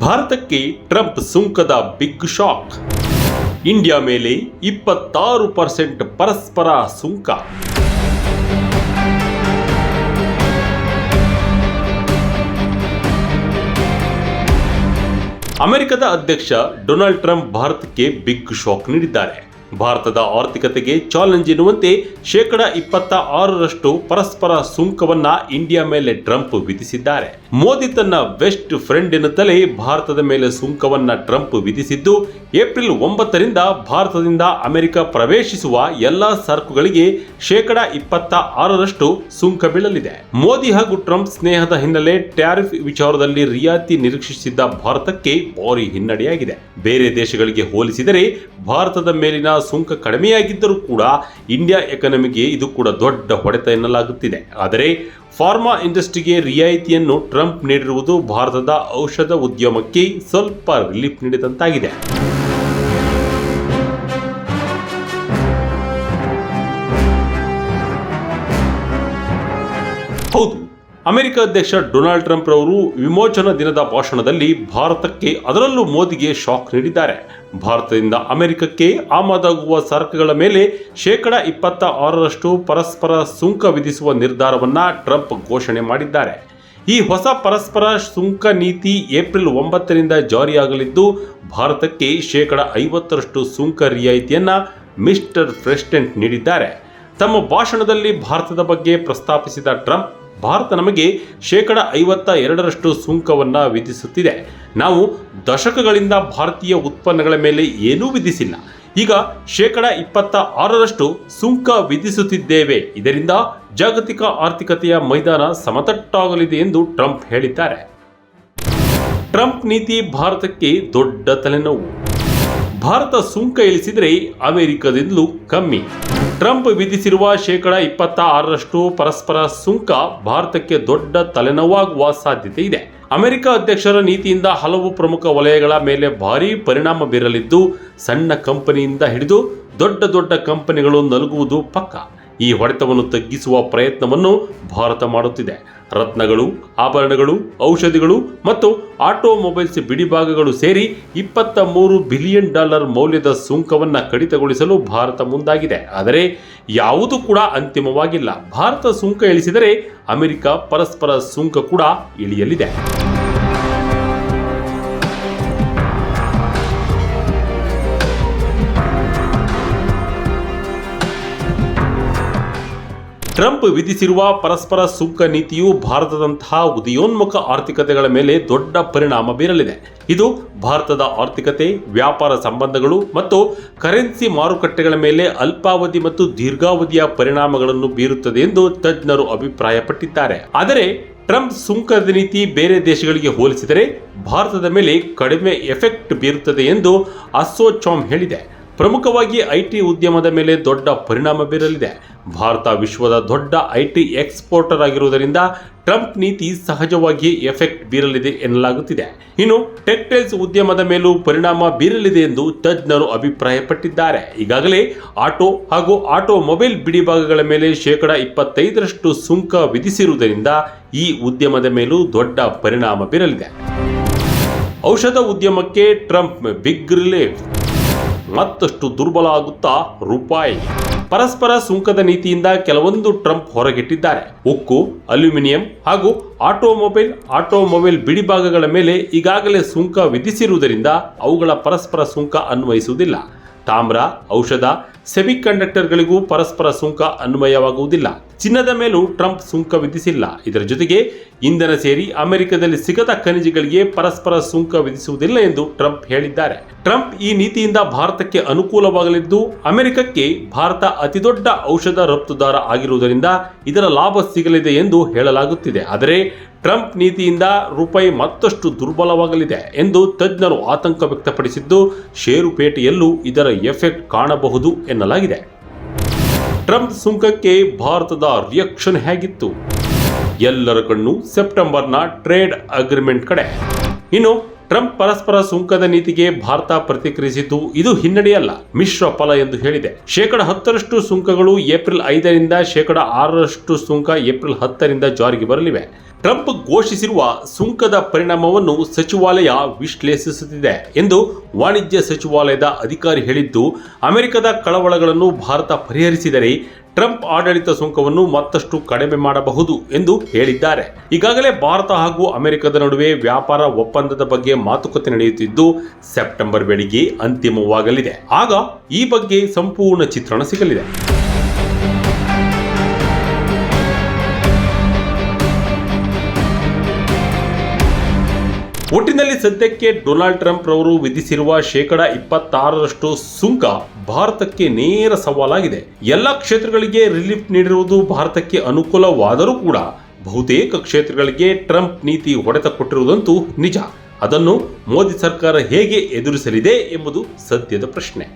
ಭಾರತಕ್ಕೆ ಟ್ರಂಪ್ ಸುಂಕದ big shock. India ಮೇಲೆ ಇಪ್ಪತ್ತಾರು ಪರ್ಸೆಂಟ್ ಪರಸ್ಪರ ಸುಂಕ. ಅಮೆರಿಕದ ಅಧ್ಯಕ್ಷ ಡೊನಾಲ್ಡ್ ಟ್ರಂಪ್ ಭಾರತಕ್ಕೆ ಬಿಗ್ ಶಾಕ್ ನೀಡಿದ್ದಾರೆ. ಭಾರತದ ಆರ್ಥಿಕತೆಗೆ ಚಾಲೆಂಜ್ ಎನ್ನುವಂತೆ ಶೇಕಡ ಇಪ್ಪತ್ತ ಆರರಷ್ಟು ಪರಸ್ಪರ ಸುಂಕವನ್ನ ಇಂಡಿಯಾ ಮೇಲೆ ಟ್ರಂಪ್ ವಿಧಿಸಿದ್ದಾರೆ. ಮೋದಿ ತನ್ನ ಬೆಸ್ಟ್ ಫ್ರೆಂಡ್ ಎನ್ನುತ್ತಲೇ ಭಾರತದ ಮೇಲೆ ಸುಂಕವನ್ನ ಟ್ರಂಪ್ ವಿಧಿಸಿದ್ದು, ಏಪ್ರಿಲ್ ಒಂಬತ್ತರಿಂದ ಭಾರತದಿಂದ ಅಮೆರಿಕ ಪ್ರವೇಶಿಸುವ ಎಲ್ಲಾ ಸರಕುಗಳಿಗೆ ಶೇಕಡ ಇಪ್ಪತ್ತ ಆರರಷ್ಟು ಸುಂಕ ಬೀಳಲಿದೆ. ಮೋದಿ ಹಾಗೂ ಟ್ರಂಪ್ ಸ್ನೇಹದ ಹಿನ್ನೆಲೆ ಟ್ಯಾರಿಫ್ ವಿಚಾರದಲ್ಲಿ ರಿಯಾಯಿತಿ ನಿರೀಕ್ಷಿಸಿದ್ದ ಭಾರತಕ್ಕೆ ಭಾರಿ ಹಿನ್ನಡೆಯಾಗಿದೆ. ಬೇರೆ ದೇಶಗಳಿಗೆ ಹೋಲಿಸಿದರೆ ಭಾರತದ ಮೇಲಿನ ಸುಂಕ ಕಡಿಮೆಯಾಗಿದ್ದರೂ ಕೂಡ ಇಂಡಿಯಾ ಎಕಾನಮಿಗೆ ಇದು ಕೂಡ ದೊಡ್ಡ ಹೊಡೆತ ಎನ್ನಲಾಗುತ್ತಿದೆ. ಆದರೆ ಫಾರ್ಮಾ ಇಂಡಸ್ಟ್ರಿಗೆ ರಿಯಾಯಿತಿಯನ್ನು ಟ್ರಂಪ್ ನೀಡಿರುವುದು ಭಾರತದ ಔಷಧ ಉದ್ಯಮಕ್ಕೆ ಸ್ವಲ್ಪ ರಿಲೀಫ್ ನೀಡಿದಂತಾಗಿದೆ. ಹೌದು ಅಮೆರಿಕ ಅಧ್ಯಕ್ಷ ಡೊನಾಲ್ಡ್ ಟ್ರಂಪ್ ರವರು ವಿಮೋಚನಾ ದಿನದ ಭಾಷಣದಲ್ಲಿ ಭಾರತಕ್ಕೆ ಅದರಲ್ಲೂ ಮೋದಿಗೆ ಶಾಕ್ ನೀಡಿದ್ದಾರೆ. ಭಾರತದಿಂದ ಅಮೆರಿಕಕ್ಕೆ ಆಮದಾಗುವ ಸರಕುಗಳ ಮೇಲೆ ಶೇಕಡ ಇಪ್ಪತ್ತ ಆರರಷ್ಟು ಪರಸ್ಪರ ಸುಂಕ ವಿಧಿಸುವ ನಿರ್ಧಾರವನ್ನು ಟ್ರಂಪ್ ಘೋಷಣೆ ಮಾಡಿದ್ದಾರೆ. ಈ ಹೊಸ ಪರಸ್ಪರ ಸುಂಕ ನೀತಿ ಏಪ್ರಿಲ್ ಒಂಬತ್ತರಿಂದ ಜಾರಿಯಾಗಲಿದ್ದು, ಭಾರತಕ್ಕೆ ಶೇಕಡ ಐವತ್ತರಷ್ಟು ಸುಂಕ ರಿಯಾಯಿತಿಯನ್ನು ಮಿಸ್ಟರ್ ಪ್ರೆಸಿಡೆಂಟ್ ನೀಡಿದ್ದಾರೆ. ತಮ್ಮ ಭಾಷಣದಲ್ಲಿ ಭಾರತದ ಬಗ್ಗೆ ಪ್ರಸ್ತಾಪಿಸಿದ ಟ್ರಂಪ್ ಭಾರತ ನಮಗೆ ಶೇಕಡ ಐವತ್ತ ಎರಡರಷ್ಟು ಸುಂಕವನ್ನು ವಿಧಿಸುತ್ತಿದೆ. ನಾವು ದಶಕಗಳಿಂದ ಭಾರತೀಯ ಉತ್ಪನ್ನಗಳ ಮೇಲೆ ಏನೂ ವಿಧಿಸಿಲ್ಲ. ಈಗ ಶೇಕಡ ಇಪ್ಪತ್ತ ಆರರಷ್ಟು ಸುಂಕ ವಿಧಿಸುತ್ತಿದ್ದೇವೆ. ಇದರಿಂದ ಜಾಗತಿಕ ಆರ್ಥಿಕತೆಯ ಮೈದಾನ ಸಮತಟ್ಟಾಗಲಿದೆ ಎಂದು ಟ್ರಂಪ್ ಹೇಳಿದ್ದಾರೆ. ಟ್ರಂಪ್ ನೀತಿ ಭಾರತಕ್ಕೆ ದೊಡ್ಡ ತಲೆನೋವು. ಭಾರತ ಸುಂಕ ಇಳಿಸಿದರೆ ಅಮೆರಿಕದಿಂದಲೂ ಕಮ್ಮಿ. ಟ್ರಂಪ್ ವಿಧಿಸಿರುವ ಶೇಕಡಾ ಇಪ್ಪತ್ತ ಆರರಷ್ಟು ಪರಸ್ಪರ ಸುಂಕ ಭಾರತಕ್ಕೆ ದೊಡ್ಡ ತಲೆನೋವಾಗುವ ಸಾಧ್ಯತೆ ಇದೆ. ಅಮೆರಿಕ ಅಧ್ಯಕ್ಷರ ನೀತಿಯಿಂದ ಹಲವು ಪ್ರಮುಖ ವಲಯಗಳ ಮೇಲೆ ಭಾರೀ ಪರಿಣಾಮ ಬೀರಲಿದ್ದು, ಸಣ್ಣ ಕಂಪನಿಯಿಂದ ಹಿಡಿದು ದೊಡ್ಡ ದೊಡ್ಡ ಕಂಪನಿಗಳು ನಲುಗುವುದು ಪಕ್ಕ. ಈ ಹೊಡೆತವನ್ನು ತಗ್ಗಿಸುವ ಪ್ರಯತ್ನವನ್ನು ಭಾರತ ಮಾಡುತ್ತಿದೆ. ರತ್ನಗಳು, ಆಭರಣಗಳು, ಔಷಧಿಗಳು ಮತ್ತು ಆಟೋಮೊಬೈಲ್ಸ್ ಬಿಡಿಭಾಗಗಳು ಸೇರಿ ಇಪ್ಪತ್ತ ಮೂರು ಬಿಲಿಯನ್ ಡಾಲರ್ ಮೌಲ್ಯದ ಸುಂಕವನ್ನು ಕಡಿತಗೊಳಿಸಲು ಭಾರತ ಮುಂದಾಗಿದೆ. ಆದರೆ ಯಾವುದೂ ಕೂಡ ಅಂತಿಮವಾಗಿಲ್ಲ. ಭಾರತ ಸುಂಕ ಇಳಿಸಿದರೆ ಅಮೆರಿಕ ಪರಸ್ಪರ ಸುಂಕ ಕೂಡ ಇಳಿಯಲಿದೆ. ಟ್ರಂಪ್ ವಿಧಿಸಿರುವ ಪರಸ್ಪರ ಸುಂಕ ನೀತಿಯು ಭಾರತದಂತಹ ಉದಯೋನ್ಮುಖ ಆರ್ಥಿಕತೆಗಳ ಮೇಲೆ ದೊಡ್ಡ ಪರಿಣಾಮ ಬೀರಲಿದೆ. ಇದು ಭಾರತದ ಆರ್ಥಿಕತೆ, ವ್ಯಾಪಾರ ಸಂಬಂಧಗಳು ಮತ್ತು ಕರೆನ್ಸಿ ಮಾರುಕಟ್ಟೆಗಳ ಮೇಲೆ ಅಲ್ಪಾವಧಿ ಮತ್ತು ದೀರ್ಘಾವಧಿಯ ಪರಿಣಾಮಗಳನ್ನು ಬೀರುತ್ತದೆ ಎಂದು ತಜ್ಞರು ಅಭಿಪ್ರಾಯಪಟ್ಟಿದ್ದಾರೆ. ಆದರೆ, ಟ್ರಂಪ್ ಸುಂಕದ ನೀತಿ ಬೇರೆ ದೇಶಗಳಿಗೆ ಹೋಲಿಸಿದರೆ ಭಾರತದ ಮೇಲೆ ಕಡಿಮೆ ಎಫೆಕ್ಟ್ ಬೀರುತ್ತದೆ ಎಂದು ಅಸೋಚಾಮ್ ಹೇಳಿದೆ. ಪ್ರಮುಖವಾಗಿ ಐಟಿ ಉದ್ಯಮದ ಮೇಲೆ ದೊಡ್ಡ ಪರಿಣಾಮ ಬೀರಲಿದೆ. ಭಾರತ ವಿಶ್ವದ ದೊಡ್ಡ ಐಟಿ ಎಕ್ಸ್ಪೋರ್ಟರ್ ಆಗಿರುವುದರಿಂದ ಟ್ರಂಪ್ ನೀತಿ ಸಹಜವಾಗಿ ಎಫೆಕ್ಟ್ ಬೀರಲಿದೆ ಎನ್ನಲಾಗುತ್ತಿದೆ. ಇನ್ನು ಟೆಕ್ಟೈಲ್ಸ್ ಉದ್ಯಮದ ಮೇಲೂ ಪರಿಣಾಮ ಬೀರಲಿದೆ ಎಂದು ತಜ್ಞರು ಅಭಿಪ್ರಾಯಪಟ್ಟಿದ್ದಾರೆ. ಈಗಾಗಲೇ ಆಟೋ ಹಾಗೂ ಆಟೋಮೊಬೈಲ್ ಬಿಡಿಭಾಗಗಳ ಮೇಲೆ ಶೇಕಡ ಇಪ್ಪತ್ತೈದರಷ್ಟು ಸುಂಕ ವಿಧಿಸಿರುವುದರಿಂದ ಈ ಉದ್ಯಮದ ಮೇಲೂ ದೊಡ್ಡ ಪರಿಣಾಮ ಬೀರಲಿದೆ. ಔಷಧ ಉದ್ಯಮಕ್ಕೆ ಟ್ರಂಪ್ ಬಿಗ್ ರಿಲೀಫ್. ಮತ್ತಷ್ಟು ದುರ್ಬಲ ಆಗುತ್ತಾ ರೂಪಾಯಿ. ಪರಸ್ಪರ ಸುಂಕದ ನೀತಿಯಿಂದ ಕೆಲವೊಂದು ಟ್ರಂಪ್ ಹೊರಗಿಟ್ಟಿದ್ದಾರೆ. ಉಕ್ಕು, ಅಲ್ಯೂಮಿನಿಯಂ ಹಾಗೂ ಆಟೋಮೊಬೈಲ್ ಆಟೋಮೊಬೈಲ್ ಬಿಡಿಭಾಗಗಳ ಮೇಲೆ ಈಗಾಗಲೇ ಸುಂಕ ವಿಧಿಸಿರುವುದರಿಂದ ಅವುಗಳ ಪರಸ್ಪರ ಸುಂಕ ಅನ್ವಯಿಸುವುದಿಲ್ಲ. ತಾಮ್ರ, ಔಷಧ, ಸೆಮಿಕಂಡಕ್ಟರ್ಗಳಿಗೂ ಪರಸ್ಪರ ಸುಂಕ ಅನ್ವಯವಾಗುವುದಿಲ್ಲ. ಚಿನ್ನದ ಮೇಲೂ ಟ್ರಂಪ್ ಸುಂಕ ವಿಧಿಸಿಲ್ಲ. ಇದರ ಜೊತೆಗೆ ಇಂಧನ ಸೇರಿ ಅಮೆರಿಕದಲ್ಲಿ ಸಿಗದ ಖನಿಜಗಳಿಗೆ ಪರಸ್ಪರ ಸುಂಕ ವಿಧಿಸುವುದಿಲ್ಲ ಎಂದು ಟ್ರಂಪ್ ಹೇಳಿದ್ದಾರೆ. ಟ್ರಂಪ್ ಈ ನೀತಿಯಿಂದ ಭಾರತಕ್ಕೆ ಅನುಕೂಲವಾಗಲಿದ್ದು, ಅಮೆರಿಕಕ್ಕೆ ಭಾರತ ಅತಿದೊಡ್ಡ ಔಷಧ ರಫ್ತುದಾರ ಆಗಿರುವುದರಿಂದ ಇದರ ಲಾಭ ಸಿಗಲಿದೆ ಎಂದು ಹೇಳಲಾಗುತ್ತಿದೆ. ಆದರೆ ಟ್ರಂಪ್ ನೀತಿಯಿಂದ ರೂಪಾಯಿ ಮತ್ತಷ್ಟು ದುರ್ಬಲವಾಗಲಿದೆ ಎಂದು ತಜ್ಞರು ಆತಂಕ ವ್ಯಕ್ತಪಡಿಸಿದ್ದು, ಷೇರುಪೇಟೆಯಲ್ಲೂ ಇದರ ಎಫೆಕ್ಟ್ ಕಾಣಬಹುದು ಎನ್ನಲಾಗಿದೆ. ಟ್ರಂಪ್ ಸುಂಕಕ್ಕೆ ಭಾರತದ ರಿಯಾಕ್ಷನ್ ಹೇಗಿತ್ತು? ಎಲ್ಲರ ಕಣ್ಣು ಸೆಪ್ಟೆಂಬರ್ನ ಟ್ರೇಡ್ ಅಗ್ರಿಮೆಂಟ್ ಕಡೆ. ಇನ್ನು, ಟ್ರಂಪ್ ಪರಸ್ಪರ ಸುಂಕದ ನೀತಿಗೆ ಭಾರತ ಪ್ರತಿಕ್ರಿಯಿಸಿದ್ದು ಇದು ಹಿನ್ನಡೆಯಲ್ಲ, ಮಿಶ್ರ ಫಲ ಎಂದು ಹೇಳಿದೆ. ಶೇಕಡ ಹತ್ತರಷ್ಟು ಸುಂಕಗಳು ಏಪ್ರಿಲ್ ಐದರಿಂದ ಶೇಕಡ ಆರರಷ್ಟು ಸುಂಕ ಏಪ್ರಿಲ್ ಹತ್ತರಿಂದ ಜಾರಿಗೆ ಬರಲಿವೆ. ಟ್ರಂಪ್ ಘೋಷಿಸಿರುವ ಸುಂಕದ ಪರಿಣಾಮವನ್ನು ಸಚಿವಾಲಯ ವಿಶ್ಲೇಷಿಸುತ್ತಿದೆ ಎಂದು ವಾಣಿಜ್ಯ ಸಚಿವಾಲಯದ ಅಧಿಕಾರಿ ಹೇಳಿದ್ದು, ಅಮೆರಿಕದ ಕಳವಳಗಳನ್ನು ಭಾರತ ಪರಿಹರಿಸಿದರೆ ಟ್ರಂಪ್ ಆಡಳಿತ ಸುಂಕವನ್ನು ಮತ್ತಷ್ಟು ಕಡಿಮೆ ಮಾಡಬಹುದು ಎಂದು ಹೇಳಿದ್ದಾರೆ. ಈಗಾಗಲೇ ಭಾರತ ಹಾಗೂ ಅಮೆರಿಕದ ನಡುವೆ ವ್ಯಾಪಾರ ಒಪ್ಪಂದದ ಬಗ್ಗೆ ಮಾತುಕತೆ ನಡೆಯುತ್ತಿದ್ದು, ಸೆಪ್ಟೆಂಬರ್ ವೇಳೆಗೆ ಅಂತಿಮವಾಗಲಿದೆ. ಆಗ ಈ ಬಗ್ಗೆ ಸಂಪೂರ್ಣ ಚಿತ್ರಣ ಸಿಗಲಿದೆ. ಒಟ್ಟಿನಲ್ಲಿ ಸದ್ಯಕ್ಕೆ ಡೊನಾಲ್ಡ್ ಟ್ರಂಪ್ ರವರು ವಿಧಿಸಿರುವ ಶೇಕಡ ಇಪ್ಪತ್ತಾರರಷ್ಟು ಸುಂಕ ಭಾರತಕ್ಕೆ ನೇರ ಸವಾಲಾಗಿದೆ. ಎಲ್ಲ ಕ್ಷೇತ್ರಗಳಿಗೆ ರಿಲೀಫ್ ನೀಡಿರುವುದು ಭಾರತಕ್ಕೆ ಅನುಕೂಲವಾದರೂ ಕೂಡ ಬಹುತೇಕ ಕ್ಷೇತ್ರಗಳಿಗೆ ಟ್ರಂಪ್ ನೀತಿ ಹೊಡೆತ ಕೊಟ್ಟಿರುವುದಂತೂ ನಿಜ. ಅದನ್ನು ಮೋದಿ ಸರ್ಕಾರ ಹೇಗೆ ಎದುರಿಸಲಿದೆ ಎಂಬುದು ಸದ್ಯದ ಪ್ರಶ್ನೆ.